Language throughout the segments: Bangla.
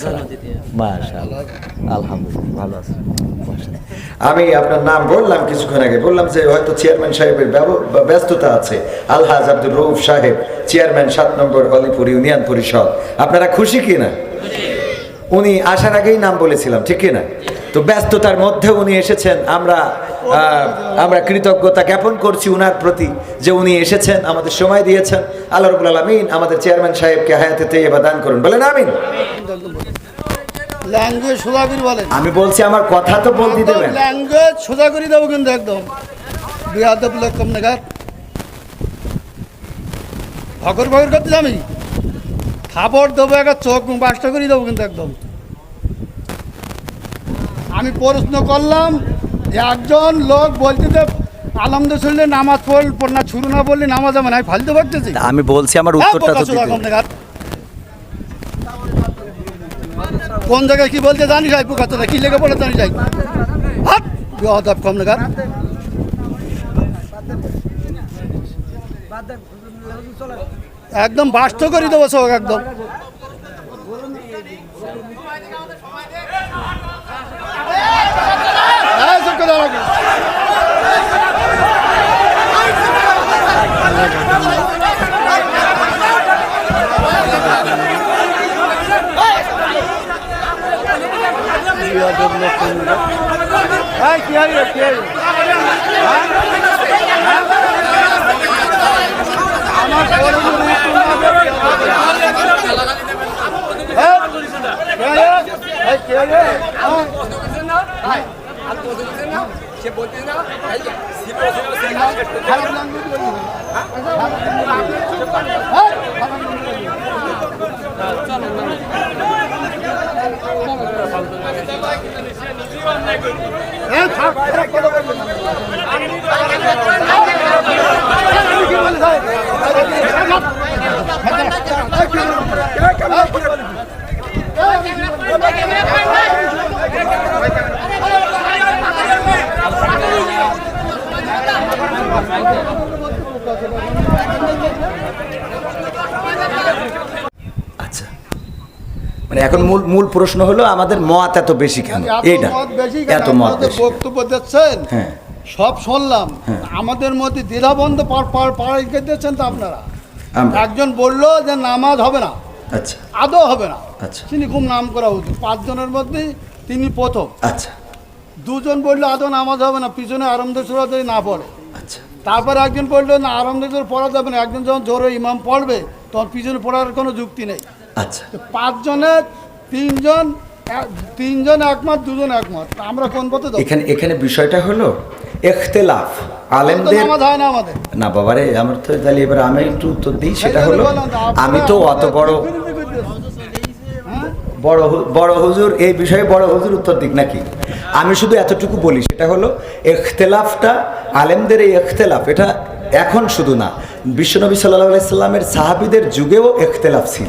আসসালাম মাশাআল্লাহ। আলহামদুলিল্লাহ ভালো আছেন আমি আপনার নাম বললাম কিছুক্ষণ আগে বললাম যে হয়তো চেয়ারম্যান সাহেবের ব্যস্ততা আছে। আলহাজ আব্দুল রৌফ সাহেব চেয়ারম্যান সাত নম্বর অলিপুর ইউনিয়ন পরিষদ। আপনারা খুশি কি না উনি আসার আগেই নাম বলেছিলাম ঠিক কি না? তো ব্যস্ততার মধ্যে উনি এসেছেন আমরা আমরা কৃতজ্ঞতা জ্ঞাপন করছি উনার প্রতি যে উনি এসেছেন আমাদের সময় দিয়েছেন। আল্লাহ রবুল আলমিন আমাদের চেয়ারম্যান সাহেবকে হায়াতে এবার দান করুন। বলেন আমিন। ল্যাঙ্গুয়েজ সোজা করে বলেন। আমি বলছি আমার কথা তো বলতে দেবেন ল্যাঙ্গুয়েজ সোজা করে দেবো কিন্তু একদম। নাগার ভগর ভগর করতে আমি থাপড় দেবো একটা চোখ বাসটা করে দেবো কিন্তু একদম। আমি প্রশ্ন করলাম একজন লোক বলতে যে আলমদ শুনলে নামাজ পড়ল পড় না ছুরু না বললে নামাজ হবে না আমি ফালতু ভাবতেছি। আমি বলছি আমার হ্যাঁ, উত্তরটা তো। কোন জায়গায় কি বলতে জানি যাই পোকা তোরা কি লেগে পড়ে জানি যাই হাত বিহদব কম নাগার একদম বাস্ত করে দেবো সব একদম হ্যাঁ, চুপ করে দাঁড়াও। হ্যাঁ, কি হয় কি হয়? হ্যাঁ? হ্যাঁ? আমার বড় বড় উত্তর না দেবে, হ্যাঁ? কি হয় রে? এই, কি হয় রে? হ্যাঁ? খারাপ language বলবি না। হ্যাঁ? খারাপ language বলবি না। হ্যাঁ, থাক, থাক, কথা বলবি না। আমি কি বলি, ভাই? আচ্ছা মানে এখন মূল মূল প্রশ্ন হলো আমাদের মত এত বেশি কেন? মত বেশি এত? মত বক্তব্য দিচ্ছেন। হ্যাঁ। সব শুনলাম। হ্যাঁ। আমাদের মধ্যে দ্বিধাবন্ধ পাড়াই দিচ্ছেন তো আপনারা। একজন বলল যে নামাজ হবে না। আচ্ছা। আদৌ হবে না। আচ্ছা। তিনি খুব নাম করা উচিত। পাঁচজনের মধ্যে তিনি প্রথম। আচ্ছা। দুজন বলল আদৌ নামাজ হবে না। পিছনে আরম্ভ সুরা যদি না পড়ে। আচ্ছা। তারপরে একজন বলল না আরম্ভ সুরা পড়া যাবে না। একজন যখন জোরে ইমাম পড়বে তখন পিছনে পড়ার কোনো যুক্তি নেই। আচ্ছা। পাঁচজনের তিনজন তিনজন একমত দুজন একমত। আমরা কোন পথে এখানে এখানে বিষয়টা হলো এখতেলাফ। আলেমদের না আমাদের। না বাবারে আমার তো তাহলে এবার আমি একটু উত্তর দিই সেটা হলো আমি তো অত বড় বিরোধী? বড় বড় হুজুর এই বিষয়ে বড় হুজুর উত্তর দিক নাকি? আমি শুধু এতটুকু বলি সেটা হলো এখতেলাফটা আলেমদের এই এখতেলাফ এটা এখন শুধু না বিশ্বনবী সাল্লাহ সাল্লামের সাহাবিদের যুগেও এখতেলাফ ছিল।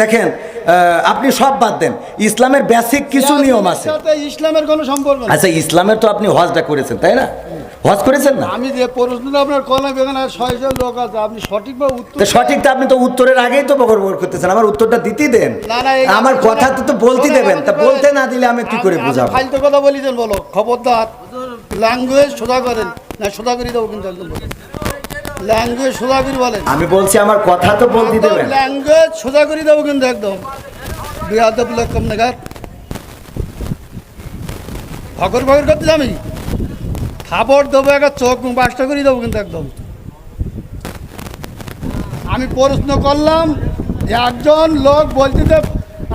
দেখেন আপনি সব বাদ দেন। ইসলামের বেসিক কিছু নিয়ম আছে। ইসলামের কোনো সম্পর্ক আচ্ছা ইসলামের তো আপনি হজটা করেছেন তাই না? হজ করেছেন না? আমি যে প্রশ্নটা আপনার করলাম এখানে ছয়শো লোক আছে আপনি সঠিকভাবে উত্তর সঠিক তো আপনি তো উত্তরের আগেই তো বকর বকর করতেছেন আমার উত্তরটা দিতেই দেন। আমার কথা তো বলতে দেবেন তা বলতে না দিলে আমি কি করে বুঝাবো? ফালতু কথা বলিছেন বলো খবরদার। ল্যাঙ্গুয়েজ সোজা করেন। না সোজা করে দেবো কিন্তু একদম ল্যাঙ্গুয়েজ সোজা করে বলেন। আমি বলছি আমার কথা তো বলতে দেবেন। ল্যাঙ্গুয়েজ সোজা করে দেবো কিন্তু একদম। বিহাদব লোক কম নাগার ভগর ভগর করতে আমি। থাপড় দেবো একটা চোখ বাসটা করে দেবো কিন্তু একদম। আমি প্রশ্ন করলাম একজন লোক বলতে যে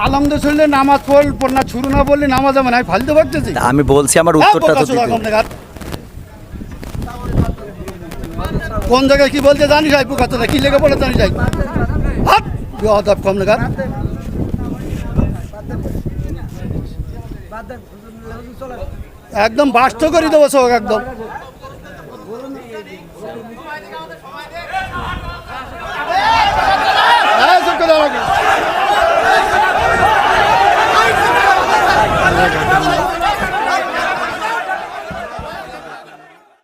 আলমদ শুনলে নামাজ পড়ল পড় না ছুরু না বললে নামাজ হবে না আমি ফালতু ভাবতেছি আমি বলছি আমার হ্যাঁ, উত্তরটা তো চোদা দিতে কম নাগার। কোন জায়গায় কি বলতে জানি যাই পোকা তোরা কি লেগে পড়ে জানি যাই। হাত! কম লেগার একদম বাস্ত করে দেবো সব, একদম।